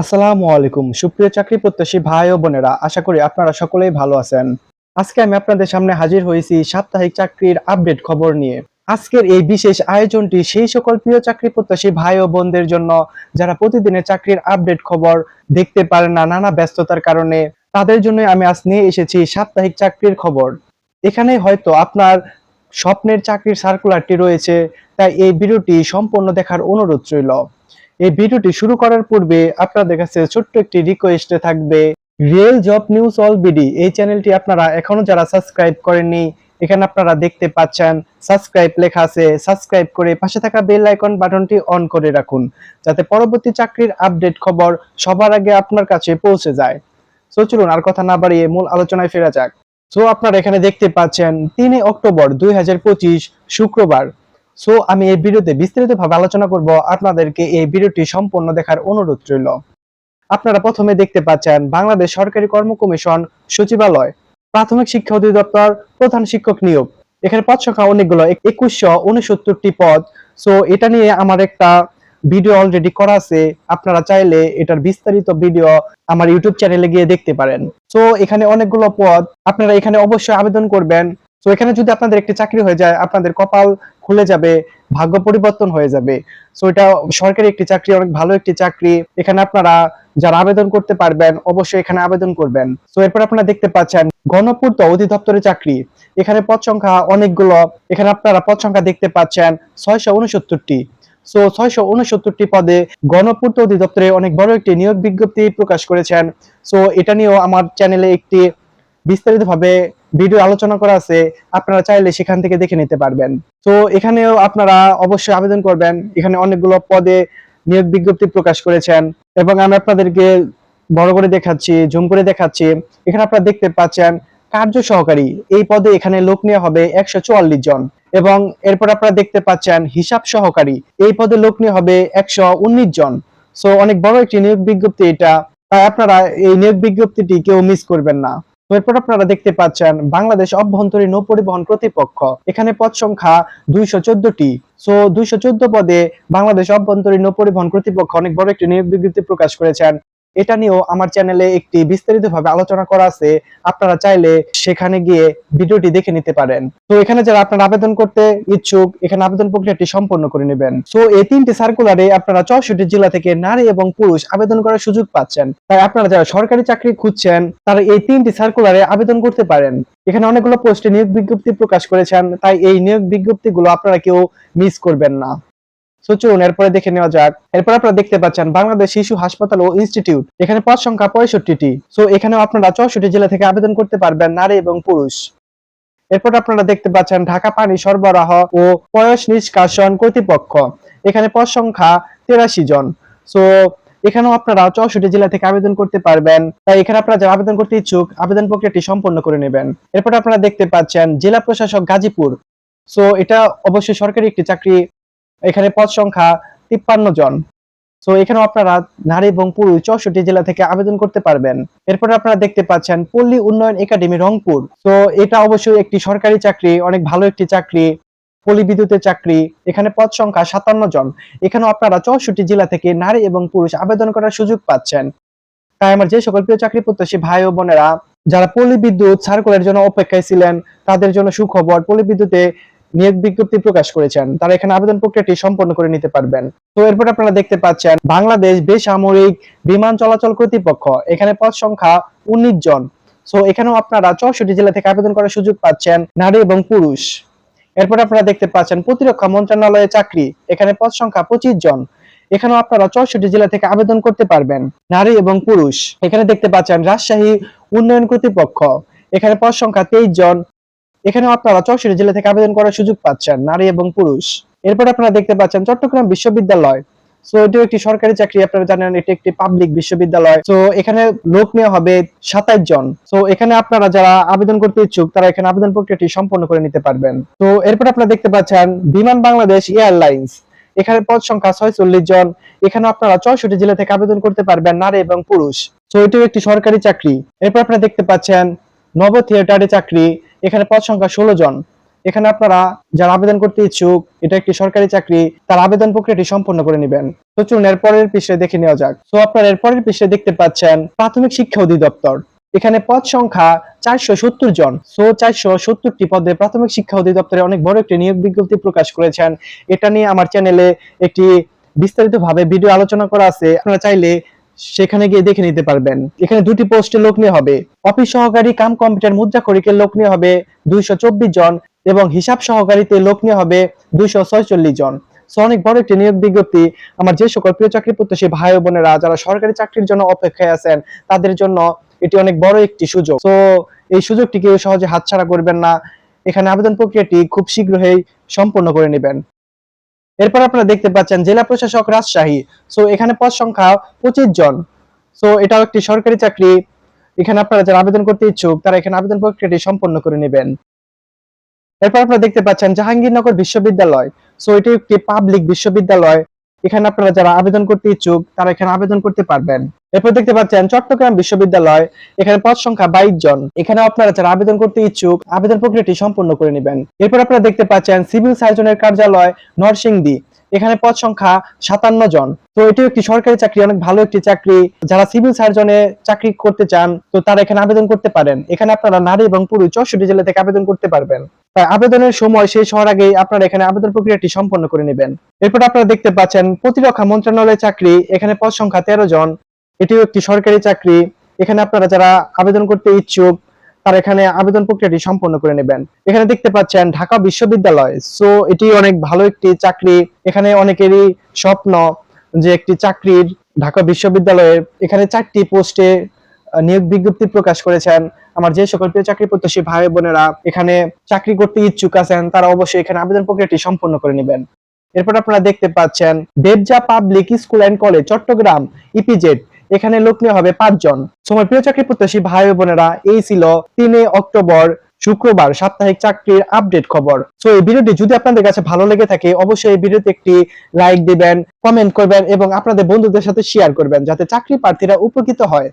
আসসালামু আলাইকুম। সুপ্রিয় চাকরি প্রত্যাশী ভাই ও বোনেরা, আশা করি আপনারা সকলেই ভালো আছেন। আজকে আমি আপনাদের সামনে হাজির হয়েছি সাপ্তাহিক চাকরির আপডেট খবর নিয়ে। আজকের এই বিশেষ আয়োজনটি সেই সকল প্রিয় চাকরি প্রত্যাশী ভাই ও বোনদের জন্য, যারা প্রতিদিনের চাকরির আপডেট খবর দেখতে পারেন না, নানা ব্যস্ততার কারণে, তাদের জন্য আমি আজ নিয়ে এসেছি সাপ্তাহিক চাকরির খবর। এখানে হয়তো আপনার স্বপ্নের চাকরির সার্কুলারটি রয়েছে, তাই এই ভিডিওটি সম্পূর্ণ দেখার অনুরোধ রইল। এই ভিডিওটি শুরু করার পূর্বে আপনাদের কাছে ছোট্ট একটি রিকোয়েস্টে থাকবে। Real job news all BD এই চ্যানেলটি আপনারা এখনও যারা সাবস্ক্রাইব করেননি, এখানে আপনারা দেখতে পাচ্ছেন সাবস্ক্রাইব লেখা আছে সাবস্ক্রাইব করে পাশে থাকা বেল আইকন বাটনটি অন করে রাখুন, যাতে পরবর্তী চাকরির আপডেট খবর সবার আগে আপনার কাছে পৌঁছে যায়। সো চলুন আর কথা না বাড়িয়ে মূল আলোচনায় ফেরা যাক। সো আপনারা এখানে দেখতে পাচ্ছেন, তিনে অক্টোবর দুই হাজার পঁচিশ, শুক্রবার। সো আমি এই ভিডিওতে বিস্তারিতভাবে আলোচনা করব আপনাদেরকে এই ভিডিওটি সম্পূর্ণ দেখার অনুরোধ রইল। আপনারা প্রথমে দেখতে পাচ্ছেন বাংলাদেশ সরকারি কর্ম কমিশন সচিবালয়, প্রাথমিক শিক্ষা অধিদপ্তর, প্রধান শিক্ষক নিয়োগ। এখানে পদ সংখ্যা অনেকগুলো একুশশো উনসত্তরটি পদ। সো এটা নিয়ে আমার একটা ভিডিও অলরেডি করা আছে। আপনারা চাইলে এটার বিস্তারিত ভিডিও আমার ইউটিউব চ্যানেলে গিয়ে দেখতে পারেন। সো এখানে অনেকগুলো পদ। আপনারা এখানে অবশ্যই আবেদন করবেন। তো এখানে যদি আপনাদের একটি চাকরি হয়ে যায়, আপনাদের কপাল খুলে যাবে, ভাগ্য পরিবর্তন হয়ে যাবে। সো এটা সরকারি একটি চাকরি, অনেক ভালো একটি চাকরি। এখানে আপনারা যারা আবেদন করতে পারবেন, অবশ্যই এখানে আবেদন করবেন। তো এরপর আপনারা দেখতে পাচ্ছেন, গণপূর্ত অধিদপ্তরের চাকরি। এখানে পদ সংখ্যা অনেকগুলো। এখানে আপনারা পদ সংখ্যা দেখতে পাচ্ছেন, ছয়শো উনসত্তরটি। সো ছয়শো উনসত্তরটি পদে গণপূর্ত অধিদপ্তরে অনেক বড় একটি নিয়োগ বিজ্ঞপ্তি প্রকাশ করেছেন। সো এটা নিয়েও আমার চ্যানেলে একটি বিস্তারিতভাবে ভিডিও আলোচনা করা আছে, আপনারা চাইলে সেখান থেকে দেখে নিতে পারবেন। তো এখানেও আপনারা অবশ্যই আবেদন করবেন। এখানে অনেকগুলো পদে নিয়োগ বিজ্ঞপ্তি প্রকাশ করেছেন এবং আমি আপনাদেরকে বড় করে দেখাচ্ছি জুম করে দেখাচ্ছি। এখানে আপনারা দেখতে পাচ্ছেন, কার্য সহকারী, এই পদে এখানে লোক নেওয়া হবে একশো চুয়াল্লিশ জন এবং এরপর আপনারা দেখতে পাচ্ছেন, হিসাব সহকারী, এই পদে লোক নিয়ে হবে একশো উনিশ জন। সো অনেক বড় একটি নিয়োগ বিজ্ঞপ্তি এটা। তাই আপনারা এই নিয়োগ বিজ্ঞপ্তিটি কেউ মিস করবেন না। এরপর আপনারা দেখতে পাচ্ছেন বাংলাদেশ অভ্যন্তরীণ নৌ পরিবহন কর্তৃপক্ষ। এখানে পদ সংখ্যা দুইশো চোদ্দটি। সো দুইশো চোদ্দ পদে বাংলাদেশ অভ্যন্তরীণ নৌ পরিবহন কর্তৃপক্ষ অনেক বড় একটি নিয়োগ বিজ্ঞপ্তি প্রকাশ করেছেন। এটা নিয়েও আমার চ্যানেলে একটি বিস্তারিতভাবে আলোচনা করা আছে। আপনারা চাইলে সেখানে গিয়ে ভিডিওটি দেখে নিতে পারেন। তো এখানে যারা আপনারা আবেদন করতে ইচ্ছুক, এখানে আবেদন প্রক্রিয়াটি সম্পন্ন করে নেবেন। তো এই তিনটি সার্কুলারে আপনারা চৌষট্টি জেলা থেকে নারী এবং পুরুষ আবেদন করার সুযোগ পাচ্ছেন। তাই আপনারা যারা সরকারি চাকরি খুঁজছেন, তারা এই তিনটি সার্কুলারে আবেদন করতে পারেন। এখানে অনেকগুলো পোস্টে নিয়োগ বিজ্ঞপ্তি প্রকাশ করেছেন, তাই এই নিয়োগ বিজ্ঞপ্তিগুলো আপনারা কেউ মিস করবেন না। সো চলুন, এরপরে দেখে নেওয়া যাক। এরপর আপনারা দেখতে পাচ্ছেন বাংলাদেশ শিশু হাসপাতাল ও ইনস্টিটিউট। এখানে পদ সংখ্যা পঁয়ষট্টিটি। সো এখানে আপনারা চৌষট্টি জেলা থেকে আবেদন করতে পারবেন, নারী এবং পুরুষ। এরপর আপনারা দেখতে পাচ্ছেন ঢাকা পানি সরবরাহ ও পয়স নিষ্কাশন কর্তৃপক্ষ। এখানে পদ সংখ্যা তেরাশি জন। সো এখানেও আপনারা চৌষট্টি জেলা থেকে আবেদন করতে পারবেন। তাই এখানে আপনারা যারা আবেদন করতে ইচ্ছুক, আবেদন প্রক্রিয়াটি সম্পন্ন করে নেবেন। এরপর আপনারা দেখতে পাচ্ছেন জেলা প্রশাসক গাজীপুর। সো এটা অবশ্যই সরকারি একটি চাকরি এখানে পদ সংখ্যা তিপ্পান্ন জন। সো এখানেও আপনারা নারী এবং পুরুষ চৌষট্টি জেলা থেকে আবেদন করতে পারবেন। এরপরে আপনারা দেখতে পাচ্ছেন পল্লী উন্নয়ন একাডেমি রংপুর। তো এটা অবশ্যই একটি সরকারি চাকরি, অনেক ভালো একটি চাকরি পল্লী বিদ্যুতের চাকরি। এখানে পদ সংখ্যা সাতান্ন জন। এখানেও আপনারা চৌষট্টি জেলা থেকে নারী এবং পুরুষ আবেদন করার সুযোগ পাচ্ছেন। তাই আমার যে সকল প্রিয় চাকরি প্রত্যাশী ভাই ও বোনেরা, যারা পল্লী বিদ্যুৎ সার্কুলের জন্য অপেক্ষায় ছিলেন, তাদের জন্য সুখবর পল্লী বিদ্যুতে নিয়োগ বিজ্ঞপ্তি প্রকাশ করেছেন। তারা এখানে আবেদন প্রক্রিয়াটি সম্পন্ন করে নিতে পারবেন। তো এরপর আপনারা দেখতে পাচ্ছেন, বাংলাদেশ বেসামরিক বিমান চলাচল কর্তৃপক্ষ, এখানে পদ সংখ্যা উনিশ জন। সো এখানেও আপনারা চৌষট্টি জেলা থেকে আবেদন করার সুযোগ পাচ্ছেন নারী এবং পুরুষ। এরপর আপনারা দেখতে পাচ্ছেন, প্রতিরক্ষা মন্ত্রণালয়ে চাকরি, এখানে পদ সংখ্যা পঁচিশ জন। এখানেও আপনারা চৌষট্টি জেলা থেকে আবেদন করতে পারবেন, নারী এবং পুরুষ। এখানে দেখতে পাচ্ছেন, রাজশাহী উন্নয়ন কর্তৃপক্ষ, এখানে পদ সংখ্যা তেইশ জন। এখানে আপনারা চৌষট্টি জেলা থেকে আবেদন করার সুযোগ পাচ্ছেন, নারী এবং পুরুষ। এরপর আপনারা দেখতে পাচ্ছেন চট্টগ্রাম বিশ্ববিদ্যালয়। সো এটিও একটি সরকারি চাকরি, আপনারা জানেন এটি একটি পাবলিক বিশ্ববিদ্যালয়। তো এখানে লোক নেওয়া হবে সাতাইশ জন। তো এখানে আপনারা যারা আবেদন করতে ইচ্ছুক, তারা এখানে আবেদন প্রক্রিয়াটি সম্পন্ন করে নিতে পারবেন। তো এরপর আপনারা দেখতে পাচ্ছেন বিমান বাংলাদেশ এয়ারলাইন্স। এখানে পদ সংখ্যা ছয়চল্লিশ জন। এখানে আপনারা চৌষট্টি জেলা থেকে আবেদন করতে পারবেন, নারী এবং পুরুষ। তো এটিও একটি সরকারি চাকরি। এরপর আপনারা দেখতে পাচ্ছেন নব থিয়েটারে চাকরি। এখানে পদ সংখ্যা ষোলো জন। এখানে আপনারা যারা আবেদন করতে ইচ্ছুক, এটা একটি সরকারি চাকরি, তার আবেদন প্রক্রিয়াটি সম্পন্ন করে নেবেন। তো চলুন এর পরের পৃষ্ঠে দেখে নেওয়া যাক। তো আপনারা এর পরের পৃষ্ঠে দেখতে পাচ্ছেন, প্রাথমিক শিক্ষা অধিদপ্তর। এখানে পদ সংখ্যা চারশো সত্তর জন। সো চারশো সত্তরটি পদে প্রাথমিক শিক্ষা অধিদপ্তরে অনেক বড় একটি নিয়োগ বিজ্ঞপ্তি প্রকাশ করেছেন। এটা নিয়ে আমার চ্যানেলে একটি বিস্তারিত ভাবে ভিডিও আলোচনা করা আছে। আপনারা চাইলে সেখানে গিয়ে দেখে নিতে পারবেন। এখানে দুটি পোস্টে লোক নিয়ে হবে। অফিস সহকারী কাম কম্পিউটার মুদ্রা করিকের লোক নিয়ে হবে দুইশো চব্বিশ জন এবং হিসাব সহকারীতে লোক নিয়ে হবে দুইশো জন। অনেক বড় একটি নিয়োগ বিজ্ঞপ্তি। আমার যে সকল প্রিয় চাকরি প্রত্যাশী ভাই বোনেরা, যারা সরকারি চাকরির জন্য অপেক্ষায় আছেন, তাদের জন্য এটি অনেক বড় একটি সুযোগ। তো এই সুযোগটি কেউ সহজে হাতছাড়া করবেন না। এখানে আবেদন প্রক্রিয়াটি খুব শীঘ্রই সম্পন্ন করে নেবেন। এরপর আপনারা দেখতে পাচ্ছেন জেলা প্রশাসক রাজশাহী। সো এখানে পদ সংখ্যা পঁচিশ জন। সো এটাও একটি সরকারি চাকরি। এখানে আপনারা যারা আবেদন করতে ইচ্ছুক, তারা এখানে আবেদন প্রক্রিয়াটি সম্পন্ন করে নেবেন। এরপর আপনারা দেখতে পাচ্ছেন জাহাঙ্গীরনগর বিশ্ববিদ্যালয়। সো এটি একটি পাবলিক বিশ্ববিদ্যালয়। এখানে আপনারা যারা আবেদন করতে ইচ্ছুক, তারা এখানে আবেদন করতে পারবেন। এরপর দেখতে পাচ্ছেন চট্টগ্রাম বিশ্ববিদ্যালয়, এখানে পদ সংখ্যা বাইশ জন। এখানে আপনারা যারা আবেদন করতে ইচ্ছুক, আবেদন প্রক্রিয়াটি সম্পন্ন করে নেবেন। এরপর আপনারা দেখতে পাচ্ছেন সিভিল সার্জনের কার্যালয়, নরসিংদী। এখানে পদ সংখ্যা সাতান্ন জন। তো এটি একটি সরকারি চাকরি, অনেক ভালো একটি চাকরি। যারা সিভিল সার্জনে চাকরি করতে চান, তো তারা এখানে আবেদন করতে পারেন। এখানে আপনারা নারী এবং পুরুষ চৌষট্টি জেলা থেকে আবেদন করতে পারবেন। তাই আবেদনের সময় শেষ হওয়ার আগেই আপনারা এখানে আবেদন প্রক্রিয়াটি সম্পন্ন করে নেবেন। এরপর আপনারা দেখতে পাচ্ছেন প্রতিরক্ষা মন্ত্রণালয়ের চাকরি, এখানে পদ সংখ্যা তেরো জন। এটিও একটি সরকারি চাকরি। এখানে আপনারা যারা আবেদন করতে ইচ্ছুক, তারা এখানে আবেদন প্রক্রিয়াটি সম্পন্ন করে নেবেন। এখানে দেখতে পাচ্ছেন ঢাকা বিশ্ববিদ্যালয়। সো এটি অনেক ভালো একটি চাকরি। এখানে অনেকেরই স্বপ্ন যে একটি চাকরির ঢাকা বিশ্ববিদ্যালয়ে এখানে চারটি পোস্টে নিয়োগ বিজ্ঞপ্তি প্রকাশ করেছেন। আমার যে সকল প্রিয় চাকরি প্রত্যাশী ভাই বোনেরা এখানে চাকরি করতে ইচ্ছুক আছেন, তারা অবশ্যই এখানে আবেদন প্রক্রিয়াটি সম্পন্ন করে নেবেন। এরপর আপনারা দেখতে পাচ্ছেন, Debja public school and college, Chattogram, EPZ এখানে লোক নিয়ে হবে পাঁচজন। সময় প্রিয় চাকরি প্রত্যাশী ভাই বোনেরা, এই ছিল তিনে অক্টোবর, শুক্রবার সাপ্তাহিক চাকরির আপডেট খবর। তো এই ভিডিওটি যদি আপনাদের কাছে ভালো লেগে থাকে, অবশ্যই এই ভিডিওতে একটি লাইক দিবেন কমেন্ট করবেন এবং আপনাদের বন্ধুদের সাথে শেয়ার করবেন, যাতে চাকরি প্রার্থীরা উপকৃত হয়।